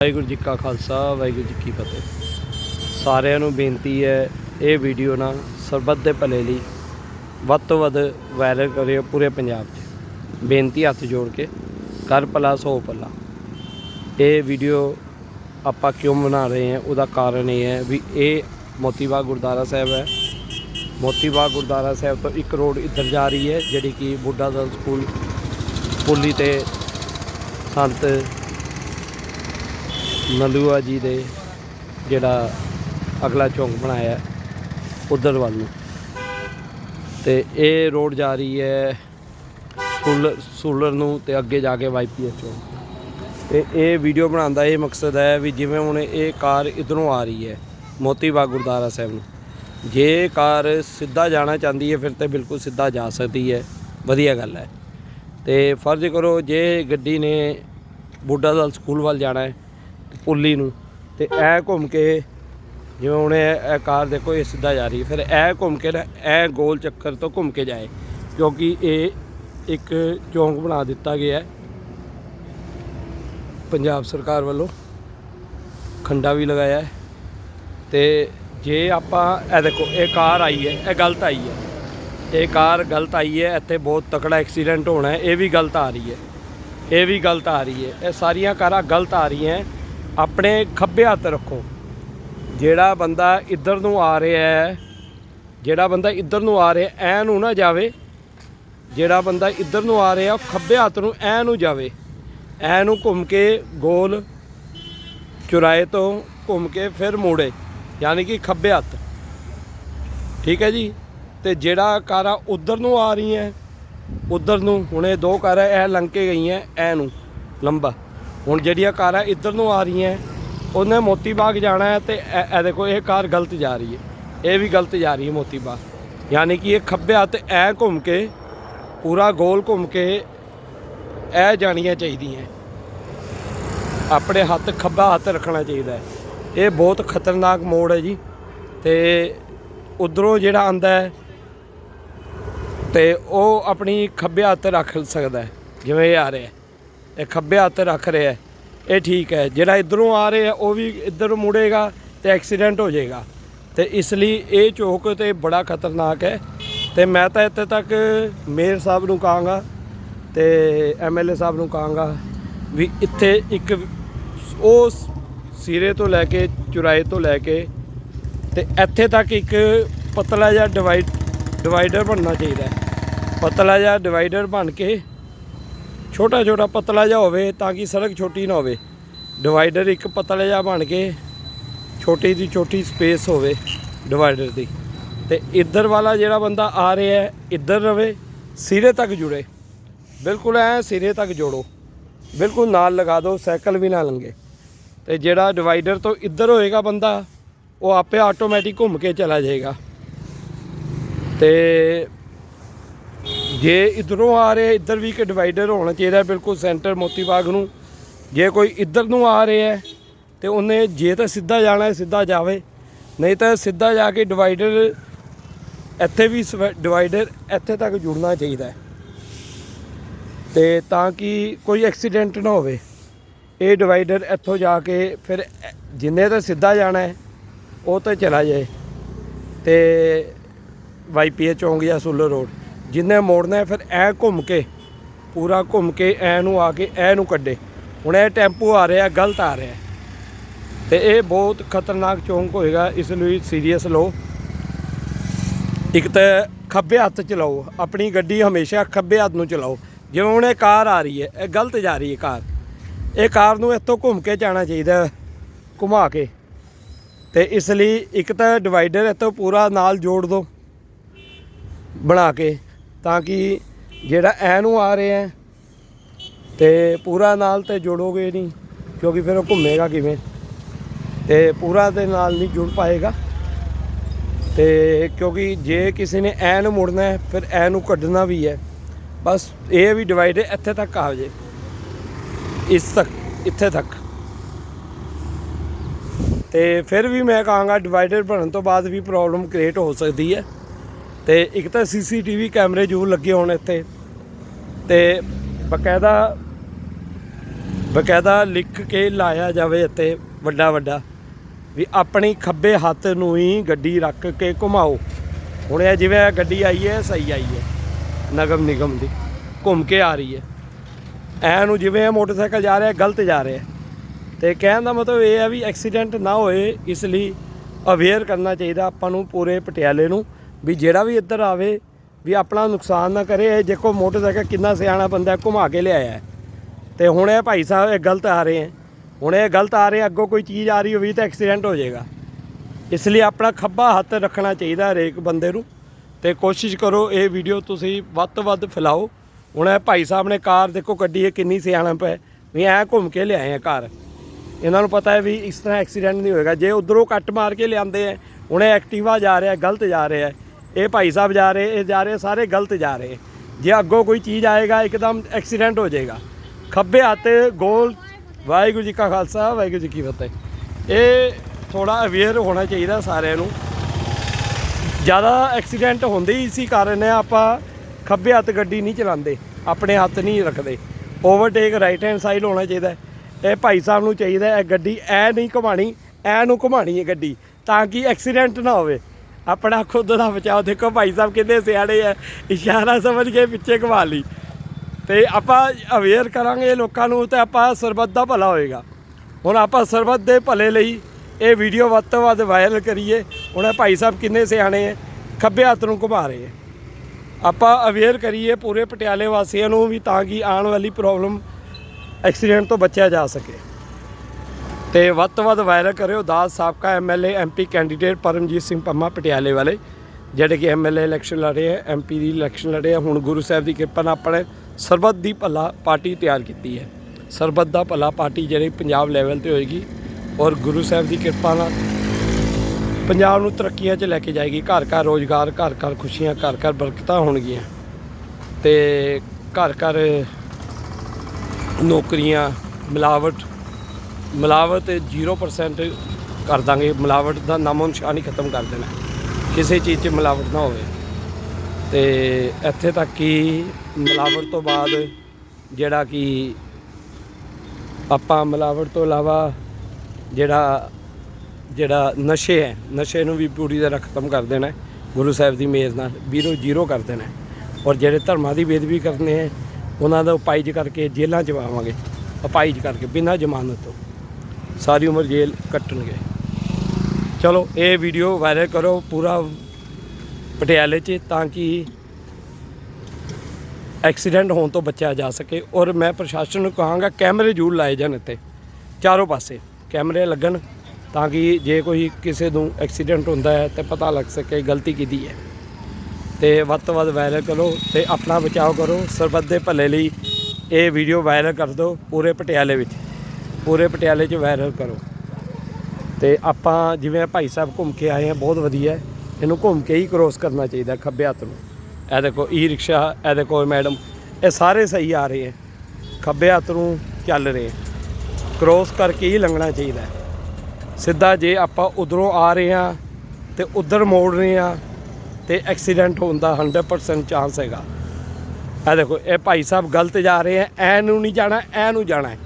ਵਾਹਿਗੁਰੂ ਜੀ ਕਾ ਖਾਲਸਾ, ਵਾਹਿਗੁਰੂ ਜੀ ਕੀ ਫਤਿਹ। ਸਾਰਿਆਂ ਨੂੰ ਬੇਨਤੀ ਹੈ ਇਹ ਵੀਡੀਓ ਨਾ ਸਰਬੱਤ ਦੇ ਭਲੇ ਲਈ ਵੱਧ ਤੋਂ ਵੱਧ ਵਾਇਰਲ ਕਰਿਓ ਪੂਰੇ ਪੰਜਾਬ 'ਚ। ਬੇਨਤੀ ਹੱਥ ਜੋੜ ਕੇ ਕਰ ਭਲਾ, ਸੋ ਭਲਾ। ਇਹ ਵੀਡੀਓ ਆਪਾਂ ਕਿਉਂ ਬਣਾ ਰਹੇ ਹਾਂ, ਉਹਦਾ ਕਾਰਨ ਇਹ ਹੈ ਵੀ ਇਹ ਮੋਤੀਬਾਗ ਗੁਰਦੁਆਰਾ ਸਾਹਿਬ ਹੈ। ਮੋਤੀਬਾਗ ਗੁਰਦੁਆਰਾ ਸਾਹਿਬ ਤੋਂ ਇੱਕ ਰੋਡ ਇੱਧਰ ਜਾ ਰਹੀ ਹੈ, ਜਿਹੜੀ ਕਿ ਬੁੱਢਾ ਦਲ ਸਕੂਲ, ਪੁੱਲੀ ਤੇ ਸੰਤ ਨਲੂਆ ਜੀ ਦੇ ਜਿਹੜਾ ਅਗਲਾ ਚੌਂਕ ਬਣਾਇਆ ਹੈ, ਉੱਧਰ ਵੱਲ ਨੂੰ। ਤੇ ਇਹ ਰੋਡ ਜਾ ਰਹੀ ਹੈ ਸੂਲਰ ਸੂਲਰ ਨੂੰ ਤੇ ਅੱਗੇ ਜਾ ਕੇ ਵਾਈਪੀਐਸ ਚੌਂਕ। ਤੇ ਇਹ ਵੀਡੀਓ ਬਣਾਉਣ ਦਾ ਇਹ ਮਕਸਦ ਹੈ ਵੀ ਜਿਵੇਂ ਹੁਣ ਇਹ ਕਾਰ ਇਧਰੋਂ ਆ ਰਹੀ ਹੈ ਮੋਤੀ ਬਾਗ ਗੁਰਦਾਰਾ ਸਾਹਿਬ ਨੂੰ। ਜੇ ਕਾਰ ਸਿੱਧਾ ਜਾਣਾ ਚਾਹੁੰਦੀ ਹੈ ਫਿਰ ਤੇ ਬਿਲਕੁਲ ਸਿੱਧਾ ਜਾ ਸਕਦੀ ਹੈ। ਵਧੀਆ ਗੱਲ ਹੈ। ਤੇ ਫਰਜ਼ ਕਰੋ ਜੇ ਗੱਡੀ ਨੇ ਬੁੱਢਾ ਦਲ ਸਕੂਲ ਵੱਲ ਜਾਣਾ ਹੈ ਪੁੱਲੀ ਨੂੰ ਤੇ ਐ ਘੁੰਮ ਕੇ ਜਿਵੇਂ ਹੁਣ ਇਹ ਕਾਰ ਦੇਖੋ, ਇਹ ਸਿੱਧਾ ਜਾ ਰਹੀ ਹੈ। ਫਿਰ ਐ ਘੁੰਮ ਕੇ ਨਾ, ਐ ਗੋਲ ਚੱਕਰ ਤੋਂ ਘੁੰਮ ਕੇ ਜਾਏ, ਕਿਉਂਕਿ ਇਹ ਇੱਕ ਚੌਂਕ ਬਣਾ ਦਿੱਤਾ ਗਿਆ ਹੈ। ਪੰਜਾਬ ਸਰਕਾਰ ਵੱਲੋਂ ਖੰਡਾ ਵੀ ਲਗਾਇਆ ਹੈ। ਤੇ ਜੇ ਆਪਾਂ, ਇਹ ਦੇਖੋ, ਇਹ ਕਾਰ ਆਈ ਹੈ, ਇਹ ਗਲਤ ਆਈ ਹੈ। ਇਹ ਕਾਰ ਗਲਤ ਆਈ ਹੈ, ਇੱਥੇ ਬਹੁਤ ਤਕੜਾ ਐਕਸੀਡੈਂਟ ਹੋਣਾ ਹੈ, ਇਹ ਵੀ ਗਲਤ ਆ ਰਹੀ ਹੈ। ਇਹ ਵੀ ਗਲਤ ਆ ਰਹੀ ਹੈ। ਇਹ ਸਾਰੀਆਂ ਕਾਰਾਂ ਗਲਤ ਆ ਰਹੀਆਂ ਆਪਣੇ ਖੱਬੇ ਹੱਥ ਰੱਖੋ। ਜਿਹੜਾ ਬੰਦਾ ਇੱਧਰ ਨੂੰ ਆ ਰਿਹਾ ਹੈ, ਜਿਹੜਾ ਬੰਦਾ ਇੱਧਰ ਨੂੰ ਆ ਰਿਹਾ ਐ ਨੂੰ ਨਾ ਜਾਵੇ। ਜਿਹੜਾ ਬੰਦਾ ਇੱਧਰ ਨੂੰ ਆ ਰਿਹਾ, ਉਹ ਖੱਬੇ ਹੱਥ ਨੂੰ ਐ ਨੂੰ ਜਾਵੇ। ਐ ਨੂੰ ਘੁੰਮ ਕੇ ਗੋਲ ਚੁਰਾਏ ਤੋਂ ਘੁੰਮ ਕੇ ਫਿਰ ਮੋੜੇ, ਯਾਨੀ ਕਿ ਖੱਬੇ ਹੱਥ। ਠੀਕ ਹੈ ਜੀ? ਤੇ ਜਿਹੜਾ ਕਾਰਾਂ ਉਧਰ ਨੂੰ ਆ ਰਹੀਆਂ, ਉਧਰ ਨੂੰ, ਹੁਣੇ ਦੋ ਕਾਰਾਂ ਇਹ ਲੰਘ ਕੇ ਗਈਆਂ, ਐ ਨੂੰ, ਲੰਬਾ। ਹੁਣ ਜਿਹੜੀਆਂ ਕਾਰਾਂ ਇੱਧਰ ਨੂੰ ਆ ਰਹੀਆਂ, ਉਹਨੇ ਮੋਤੀ ਬਾਗ ਜਾਣਾ ਹੈ ਤੇ ਇਹ ਇਹ ਦੇਖੋ, ਇਹ ਕਾਰ ਗਲਤ ਜਾ ਰਹੀ ਹੈ। ਇਹ ਵੀ ਗਲਤ ਜਾ ਰਹੀ ਹੈ ਮੋਤੀ ਬਾਗ। ਯਾਨੀ ਕਿ ਇਹ ਖੱਬੇ ਹੱਥ ਐ ਘੁੰਮ ਕੇ, ਪੂਰਾ ਗੋਲ ਘੁੰਮ ਕੇ ਇਹ ਜਾਣੀਆਂ ਚਾਹੀਦੀਆਂ। ਆਪਣੇ ਹੱਥ, ਖੱਬਾ ਹੱਥ ਰੱਖਣਾ ਚਾਹੀਦਾ ਹੈ। ਇਹ ਬਹੁਤ ਖਤਰਨਾਕ ਮੋੜ ਹੈ ਜੀ। ਤੇ ਉਧਰੋਂ ਜਿਹੜਾ ਆਂਦਾ ਹੈ, ਤੇ ਉਹ ਆਪਣੀ ਖੱਬੇ ਹੱਥ ਰੱਖ ਸਕਦਾ ਹੈ, ਜਿਵੇਂ ਇਹ ਆ ਰਿਹਾ ਇਹ ਖੱਬੇ ਹੱਥ ਰੱਖ ਰਿਹਾ ਇਹ ਠੀਕ ਹੈ। ਜਿਹੜਾ ਇਧਰੋਂ ਆ ਰਿਹਾ, ਉਹ ਵੀ ਇੱਧਰ ਮੁੜੇਗਾ ਤੇ ਐਕਸੀਡੈਂਟ ਹੋ ਜਾਏਗਾ। ਤੇ ਇਸ ਲਈ ਇਹ ਚੌਕ ਤੇ ਬੜਾ ਖਤਰਨਾਕ ਹੈ। ਤੇ ਮੈਂ ਤਾਂ ਇੱਥੇ ਤੱਕ ਮੇਅਰ ਸਾਹਿਬ ਨੂੰ ਕਹਾਂਗਾ ਤੇ ਐਮਐਲਏ ਸਾਹਿਬ ਨੂੰ ਕਹਾਂਗਾ ਵੀ ਇੱਥੇ ਇੱਕ ਉਹ ਸਿਰੇ ਤੋਂ ਲੈ ਕੇ ਚੁਰਾਏ ਤੋਂ ਲੈ ਕੇ ਤੇ ਇੱਥੇ ਤੱਕ ਇੱਕ ਪਤਲਾ ਜਿਹਾ ਡਿਵਾਈਡ ਡਿਵਾਈਡਰ ਬਣਨਾ ਚਾਹੀਦਾ ਪਤਲਾ ਜਿਹਾ ਡਿਵਾਈਡਰ ਬਣ ਕੇ ਛੋਟਾ ਛੋਟਾ ਪਤਲਾ ਜਿਹਾ ਹੋਵੇ ਤਾਂ ਕਿ ਸੜਕ ਛੋਟੀ ਨਾ ਹੋਵੇ। ਡਿਵਾਈਡਰ ਇੱਕ ਪਤਲਾ ਜਿਹਾ ਬਣ ਕੇ ਛੋਟੀ ਦੀ ਛੋਟੀ ਸਪੇਸ ਹੋਵੇ ਡਿਵਾਈਡਰ ਦੀ। ਤੇ ਇੱਧਰ ਵਾਲਾ ਜਿਹੜਾ ਬੰਦਾ ਆ ਰਿਹਾ ਹੈ, ਇੱਧਰ ਰਵੇ, ਸਿਰੇ ਤੱਕ ਜੁੜੇ। ਬਿਲਕੁਲ ਐ ਸਿਰੇ ਤੱਕ ਜੋੜੋ। ਬਿਲਕੁਲ ਨਾਲ ਲਗਾ ਦਿਓ, ਸਾਈਕਲ ਵੀ ਨਾ ਲੰਗੇ ਤੇ ਜਿਹੜਾ ਡਿਵਾਈਡਰ ਤੋਂ ਇੱਧਰ ਹੋਏਗਾ ਬੰਦਾ, ਉਹ ਆਪੇ ਆਟੋਮੈਟਿਕ ਘੁੰਮ ਕੇ ਚਲਾ ਜਾਏਗਾ। ਤੇ ਜੇ ਇਧਰੋਂ ਆ ਰਿਹਾ, ਇੱਧਰ ਵੀ ਇੱਕ ਡਿਵਾਈਡਰ ਹੋਣਾ ਚਾਹੀਦਾ ਬਿਲਕੁਲ ਸੈਂਟਰ ਮੋਤੀ ਬਾਗ ਨੂੰ। ਜੇ ਕੋਈ ਇੱਧਰ ਨੂੰ ਆ ਰਿਹਾ ਹੈ, ਤੇ ਉਹਨੇ ਜੇ ਤਾਂ ਸਿੱਧਾ ਜਾਣਾ ਸਿੱਧਾ ਜਾਵੇ। ਨਹੀਂ ਤਾਂ ਸਿੱਧਾ ਜਾ ਕੇ ਡਿਵਾਈਡਰ ਇੱਥੇ ਵੀ ਡਿਵਾਈਡਰ ਇੱਥੇ ਤੱਕ ਜੁੜਨਾ ਚਾਹੀਦਾ ਹੈ। ਤੇ ਤਾਂ ਕਿ ਕੋਈ ਐਕਸੀਡੈਂਟ ਨਾ ਹੋਵੇ। ਇਹ ਡਿਵਾਈਡਰ ਇੱਥੋਂ ਜਾ ਕੇ ਫਿਰ ਜਿੰਨੇ ਤਾਂ ਸਿੱਧਾ ਜਾਣਾ ਹੈ, ਉਹ ਤਾਂ ਚਲਾ ਜਾਏ। ਤੇ ਵਾਈਪੀਏ ਚੌਂਕ ਜਾਂ ਸੁਲਰ ਰੋਡ ਜਿੰਨੇ ਮੋੜਨਾ ਫਿਰ ਐ ਘੁੰਮ ਕੇ ਪੂਰਾ ਘੁੰਮ ਕੇ ਐ ਨੂੰ ਆ ਕੇ ਐ ਨੂੰ ਕੱਢੇ। ਹੁਣ ਇਹ ਟੈਂਪੂ ਆ ਰਿਹਾ ਗਲਤ ਆ ਰਿਹਾ। ਤੇ ਇਹ ਬਹੁਤ ਖਤਰਨਾਕ ਚੌਂਕ ਹੋਏਗਾ ਇਸ ਲਈ ਸੀਰੀਅਸ ਲਓ। ਇੱਕ ਤਾਂ ਖੱਬੇ ਹੱਥ ਚਲਾਓ ਆਪਣੀ ਗੱਡੀ ਹਮੇਸ਼ਾ ਖੱਬੇ ਹੱਥ ਨੂੰ ਚਲਾਓ। ਜਿਵੇਂ ਹੁਣ ਇਹ ਕਾਰ ਆ ਰਹੀ ਹੈ ਇਹ ਗਲਤ ਜਾ ਰਹੀ ਹੈ ਕਾਰ। ਇਹ ਕਾਰ ਨੂੰ ਇੱਥੋਂ ਘੁੰਮ ਕੇ ਜਾਣਾ ਚਾਹੀਦਾ ਹੈ, ਘੁਮਾ ਕੇ। ਤੇ ਇਸ ਲਈ ਇੱਕ ਤਾਂ ਡਿਵਾਈਡਰ ਇੱਥੋਂ ਪੂਰਾ ਨਾਲ ਜੋੜ ਦਿਓ ਬਣਾ ਕੇ। ਤਾਂ ਕਿ ਜਿਹੜਾ ਐ ਨੂੰ ਆ ਰਿਹਾ ਹੈ ਤੇ ਪੂਰਾ ਨਾਲ ਤੇ ਜੋੜੋਗੇ ਨਹੀਂ, ਕਿਉਂਕਿ ਫਿਰ ਉਹ ਘੁੰਮੇਗਾ ਕਿਵੇਂ? ਤੇ ਪੂਰਾ ਦੇ ਨਾਲ ਨਹੀਂ ਜੁੜ ਪਾਏਗਾ। ਤੇ ਕਿਉਂਕਿ ਜੇ ਕਿਸੇ ਨੇ ਐ ਨੂੰ ਮੁੜਨਾ ਹੈ ਫਿਰ ਐ ਨੂੰ ਕੱਢਣਾ ਵੀ ਹੈ ਬਸ ਇਹ ਵੀ ਡਿਵਾਈਡ ਇੱਥੇ ਤੱਕ ਆ ਜੇ। ਇਸ ਤੱਕ, ਇੱਥੇ ਤੱਕ। ਤੇ ਫਿਰ ਵੀ ਮੈਂ ਕਹਾਂਗਾ ਡਿਵਾਈਡਰ ਬਣਨ ਤੋਂ ਬਾਅਦ ਵੀ ਪ੍ਰੋਬਲਮ ਕ੍ਰੀਏਟ ਹੋ ਸਕਦੀ ਹੈ ਤੇ ਇੱਕ ਤਾਂ ਸੀਸੀਟੀਵੀ ਕੈਮਰੇ ਜ਼ਰੂਰ ਲੱਗੇ ਹੋਣ ਇੱਥੇ ਤੇ ਬਕਾਇਦਾ ਬਕਾਇਦਾ ਲਿਖ ਕੇ ਲਾਇਆ ਜਾਵੇ ਇੱਥੇ ਵੱਡਾ ਵੱਡਾ ਵੀ ਆਪਣੀ ਖੱਬੇ ਹੱਥ ਨੂੰ ਹੀ ਗੱਡੀ ਰੱਖ ਕੇ ਘੁਮਾਓ। ਹੁਣ ਇਹ ਜਿਵੇਂ ਗੱਡੀ ਆਈ ਹੈ ਸਹੀ ਆਈ ਹੈ। ਨਗਮ ਨਿਗਮ ਦੀ ਘੁੰਮ ਕੇ ਆ ਰਹੀ ਹੈ। ਐ ਨੂੰ ਜਿਵੇਂ ਇਹ ਮੋਟਰਸਾਈਕਲ ਜਾ ਰਿਹਾ ਗਲਤ ਜਾ ਰਿਹਾ। ਤੇ ਕਹਿਣ ਦਾ ਮਤਲਬ ਇਹ ਹੈ ਵੀ ਐਕਸੀਡੈਂਟ ਨਾ ਹੋਏ, ਇਸ ਲਈ ਅਵੇਅਰ ਕਰਨਾ ਚਾਹੀਦਾ ਆਪਾਂ ਨੂੰ ਪੂਰੇ ਪਟਿਆਲੇ ਨੂੰ। ਵੀ ਜਿਹੜਾ ਵੀ ਇੱਧਰ ਆਵੇ ਵੀ ਆਪਣਾ ਨੁਕਸਾਨ ਨਾ ਕਰੇ ਇਹ ਦੇਖੋ ਮੋਟਰਸਾਈਕਲ ਕਿੰਨਾ ਸਿਆਣਾ ਬੰਦਾ ਹੈ, ਘੁਮਾ ਕੇ ਲਿਆਇਆ ਹੈ। ਤੇ ਹੁਣ ਇਹ ਭਾਈ ਸਾਹਿਬ ਇਹ ਗਲਤ ਆ ਰਹੇ ਹੈ। ਹੁਣ ਇਹ ਗਲਤ ਆ ਰਹੇ ਅੱਗੋਂ ਕੋਈ ਚੀਜ਼ ਆ ਰਹੀ ਹੋਵੇ ਤਾਂ ਐਕਸੀਡੈਂਟ ਹੋ ਜਾਏਗਾ। ਇਸ ਲਈ ਆਪਣਾ ਖੱਬਾ ਹੱਥ ਰੱਖਣਾ ਚਾਹੀਦਾ ਹਰੇਕ ਬੰਦੇ ਨੂੰ। ਤੇ ਕੋਸ਼ਿਸ਼ ਕਰੋ ਇਹ ਵੀਡੀਓ ਤੁਸੀਂ ਵੱਧ ਤੋਂ ਵੱਧ ਫੈਲਾਓ। ਹੁਣ ਇਹ ਭਾਈ ਸਾਹਿਬ ਨੇ ਕਾਰ ਦੇਖੋ ਗੱਡੀ ਇਹ ਕਿੰਨੀ ਸਿਆਣਾ ਹੈ ਵੀ ਐਂ ਘੁੰਮ ਕੇ ਲਿਆਏ ਆ ਕਾਰ। ਇਹਨਾਂ ਨੂੰ ਪਤਾ ਹੈ ਵੀ ਇਸ ਤਰ੍ਹਾਂ ਐਕਸੀਡੈਂਟ ਨਹੀਂ ਹੋਏਗਾ। ਜੇ ਉਧਰੋਂ ਕੱਟ ਮਾਰ ਕੇ ਲਿਆਂਦੇ ਆ ਹੁਣ ਇਹ ਐਕਟਿਵਾ ਜਾ ਰਿਹਾ ਗਲਤ ਜਾ ਰਿਹਾ ਇਹ ਭਾਈ ਸਾਹਿਬ ਜਾ ਰਹੇ, ਇਹ ਜਾ ਰਹੇ, ਸਾਰੇ ਗਲਤ ਜਾ ਰਹੇ। ਜੇ ਅੱਗੋਂ ਕੋਈ ਚੀਜ਼ ਆਏਗਾ, ਇੱਕਦਮ ਐਕਸੀਡੈਂਟ ਹੋ ਜਾਏਗਾ। ਖੱਬੇ ਹੱਥ ਗੋਲ, ਵਾਹਿਗੁਰੂ ਜੀ ਕਾ ਖਾਲਸਾ, ਵਾਹਿਗੁਰੂ ਜੀ ਕੀ ਫਤਿਹ। ਇਹ ਥੋੜਾ ਅਵੇਅਰ ਹੋਣਾ ਚਾਹੀਦਾ ਸਾਰਿਆਂ ਨੂੰ। ਜ਼ਿਆਦਾ ਐਕਸੀਡੈਂਟ ਹੁੰਦੇ ਹੀ ਇਸੀ ਕਾਰਨ ਹੈ, ਆਪਾਂ ਖੱਬੇ ਹੱਥ ਗੱਡੀ ਨਹੀਂ ਚਲਾਉਂਦੇ, ਆਪਣੇ ਹੱਥ ਨਹੀਂ ਰੱਖਦੇ। ਓਵਰਟੇਕ ਰਾਈਟ ਹੈਂਡ ਸਾਈਡ ਹੋਣਾ ਚਾਹੀਦਾ ਇਹ ਭਾਈ ਸਾਹਿਬ ਨੂੰ ਚਾਹੀਦਾ ਇਹ ਗੱਡੀ ਐ ਨਹੀਂ ਘੁਮਾਣੀ ਐ ਨੂੰ ਘੁਮਾਣੀ ਹੈ ਗੱਡੀ, ਤਾਂ ਕਿ ਐਕਸੀਡੈਂਟ ਨਾ ਹੋਵੇ। ਆਪਣਾ ਖੁਦ ਦਾ ਬਚਾਓ। ਦੇਖੋ ਭਾਈ ਸਾਹਿਬ ਕਿੰਨੇ ਸਿਆਣੇ ਆ। ਇਸ਼ਾਰਾ ਸਮਝ ਕੇ ਪਿੱਛੇ ਘੁਮਾ ਲਈ। ਤੇ ਆਪਾਂ ਅਵੇਅਰ ਕਰਾਂਗੇ ਲੋਕਾਂ ਨੂੰ ਤੇ ਆਪਾਂ ਸਰਬੱਤ ਦਾ ਭਲਾ ਹੋਏਗਾ। ਹੁਣ ਆਪਾਂ ਸਰਬੱਤ ਦੇ ਭਲੇ ਲਈ ਇਹ ਵੀਡੀਓ ਵੱਧ ਤੋਂ ਵੱਧ ਵਾਇਰਲ ਕਰੀਏ। ਹੁਣ ਭਾਈ ਸਾਹਿਬ ਕਿੰਨੇ ਸਿਆਣੇ ਹੈ ਖੱਬੇ ਹੱਥ ਨੂੰ ਘੁਮਾ ਰਹੇ ਹੈ ਆਪਾਂ ਅਵੇਅਰ ਕਰੀਏ ਪੂਰੇ ਪਟਿਆਲੇ ਵਾਸੀਆਂ ਨੂੰ ਵੀ ਤਾਂ ਕਿ ਆਉਣ ਵਾਲੀ ਪ੍ਰੋਬਲਮ ਐਕਸੀਡੈਂਟ ਤੋਂ ਬਚਿਆ ਜਾ ਸਕੇ। ਤੇ ਵੱਧ ਤੋਂ ਵੱਧ ਵਾਇਰਲ ਕਰਿਓ ਦਾਸ ਸਾਬਕਾ MLA MP candidate Paramjit Singh Pamma ਪਟਿਆਲੇ ਵਾਲੇ, ਜਿਹੜੇ ਕਿ ਐਮਐਲਏ ਇਲੈਕਸ਼ਨ ਲੜੇ ਹੈ ਐਮਪੀ ਦੀ ਇਲੈਕਸ਼ਨ ਲੜੇ ਆ। ਹੁਣ ਗੁਰੂ ਸਾਹਿਬ ਦੀ ਕਿਰਪਾ ਨਾਲ ਆਪਣੇ ਸਰਬੱਤ ਦੀ ਭਲਾ ਪਾਰਟੀ ਤਿਆਰ ਕੀਤੀ ਹੈ। ਸਰਬੱਤ ਦਾ ਭਲਾ ਪਾਰਟੀ ਜਿਹੜੀ ਪੰਜਾਬ ਲੈਵਲ ਤੇ ਹੋਏਗੀ ਔਰ ਗੁਰੂ ਸਾਹਿਬ ਦੀ ਕਿਰਪਾ ਨਾਲ ਪੰਜਾਬ ਨੂੰ ਤਰੱਕੀਆਂ 'ਚ ਲੈ ਕੇ ਜਾਏਗੀ। ਘਰ ਘਰ ਰੋਜ਼ਗਾਰ, ਘਰ ਘਰ ਖੁਸ਼ੀਆਂ, ਘਰ ਘਰ ਬਰਕਤਾਂ ਹੋਣਗੀਆਂ। ਤੇ ਘਰ ਘਰ ਨੌਕਰੀਆਂ, ਮਿਲਾਵਟ ਮਿਲਾਵਟ 0% ਕਰ ਦਾਂਗੇ। ਮਿਲਾਵਟ ਦਾ ਨਾਮੋ ਨਿਸ਼ਾਨ ਹੀ ਖਤਮ ਕਰ ਦੇਣਾ। ਕਿਸੇ ਚੀਜ਼ 'ਚ ਮਿਲਾਵਟ ਨਾ ਹੋਵੇ। ਤੇ ਇੱਥੇ ਤੱਕ ਕਿ ਮਿਲਾਵਟ ਤੋਂ ਬਾਅਦ ਜਿਹੜਾ ਕਿ ਆਪਾਂ ਮਿਲਾਵਟ ਤੋਂ ਇਲਾਵਾ ਜਿਹੜਾ ਜਿਹੜਾ ਨਸ਼ੇ ਹੈ, ਨਸ਼ੇ ਨੂੰ ਵੀ ਪੂਰੀ ਤਰ੍ਹਾਂ ਖਤਮ ਕਰ ਦੇਣਾ। ਗੁਰੂ ਸਾਹਿਬ ਦੀ ਮੇਜ਼ ਨਾਲ ਵੀਰੋ ਜ਼ੀਰੋ ਕਰ ਦੇਣਾ। ਔਰ ਜਿਹੜੇ ਧਰਮਾਂ ਦੀ ਬੇਦਬੀ ਕਰਨੇ ਹੈ, ਉਹਨਾਂ ਦਾ ਉਪਾਈਜ ਕਰਕੇ ਜੇਲ੍ਹਾਂ ਚ ਪਾਵਾਂਗੇ ਉਪਾਈਜ ਕਰਕੇ, ਬਿਨਾਂ ਜ਼ਮਾਨਤ ਤੋਂ। ਸਾਰੀ ਉਮਰ ਜੇਲ੍ਹ ਕੱਟਣਗੇ। ਚਲੋ, ਇਹ ਵੀਡੀਓ ਵਾਇਰਲ ਕਰੋ ਪੂਰਾ ਪਟਿਆਲੇ 'ਚ ਤਾਂ ਕਿ ਐਕਸੀਡੈਂਟ ਹੋਣ ਤੋਂ ਬਚਿਆ ਜਾ ਸਕੇ। ਔਰ ਮੈਂ ਪ੍ਰਸ਼ਾਸਨ ਨੂੰ ਕਹਾਂਗਾ, ਕੈਮਰੇ ਜ਼ਰੂਰ ਲਾਏ ਜਾਣ ਇੱਥੇ। ਚਾਰੋਂ ਪਾਸੇ ਕੈਮਰੇ ਲੱਗਣ ਤਾਂ ਕਿ ਜੇ ਕੋਈ ਕਿਸੇ ਨੂੰ ਐਕਸੀਡੈਂਟ ਹੁੰਦਾ ਹੈ ਤੇ ਪਤਾ ਲੱਗ ਸਕੇ ਗਲਤੀ ਕਿਹਦੀ ਹੈ। ਤੇ ਵੱਧ ਤੋਂ ਵੱਧ ਵਾਇਰਲ ਕਰੋ ਤੇ ਆਪਣਾ ਬਚਾਅ ਕਰੋ। ਸਰਬੱਤ ਦੇ ਭਲੇ ਲਈ ਇਹ ਵੀਡੀਓ ਵਾਇਰਲ ਕਰ ਦਿਓ ਪੂਰੇ ਪਟਿਆਲੇ ਵਿੱਚ। ਪੂਰੇ ਪਟਿਆਲੇ 'ਚ ਵਾਇਰਲ ਕਰੋ। ਤੇ ਆਪਾਂ ਜਿਵੇਂ ਭਾਈ ਸਾਹਿਬ ਘੁੰਮ ਕੇ ਆਏ ਆ, ਬਹੁਤ ਵਧੀਆ। ਹੈ ਇਹਨੂੰ ਘੁੰਮ ਕੇ ਹੀ ਕ੍ਰੋਸ ਕਰਨਾ ਚਾਹੀਦਾ ਖੱਬੇ ਹੱਥ ਨੂੰ। ਇਹ ਦੇਖੋ ਈ ਰਿਕਸ਼ਾ ਇਹ ਦੇਖੋ ਮੈਡਮ ਇਹ ਸਾਰੇ ਸਹੀ ਆ ਰਹੇ ਹੈ ਖੱਬੇ ਹੱਥ ਨੂੰ ਚੱਲ ਰਹੇ ਕ੍ਰੋਸ ਕਰਕੇ ਹੀ ਲੰਘਣਾ ਚਾਹੀਦਾ ਸਿੱਧਾ ਜੇ ਆਪਾਂ ਉਧਰੋਂ ਆ ਰਹੇ ਹਾਂ ਤੇ ਉਧਰ ਮੋੜ ਰਹੇ ਹਾਂ ਤੇ ਐਕਸੀਡੈਂਟ ਹੋਣ ਦਾ 100% ਚਾਂਸ ਹੈਗਾ। ਇਹ ਦੇਖੋ, ਇਹ ਭਾਈ ਸਾਹਿਬ ਗਲਤ ਜਾ ਰਹੇ ਹੈ ਐ ਨੂੰ ਨਹੀਂ ਜਾਣਾ ਐ ਨੂੰ ਜਾਣਾ ਹੈ।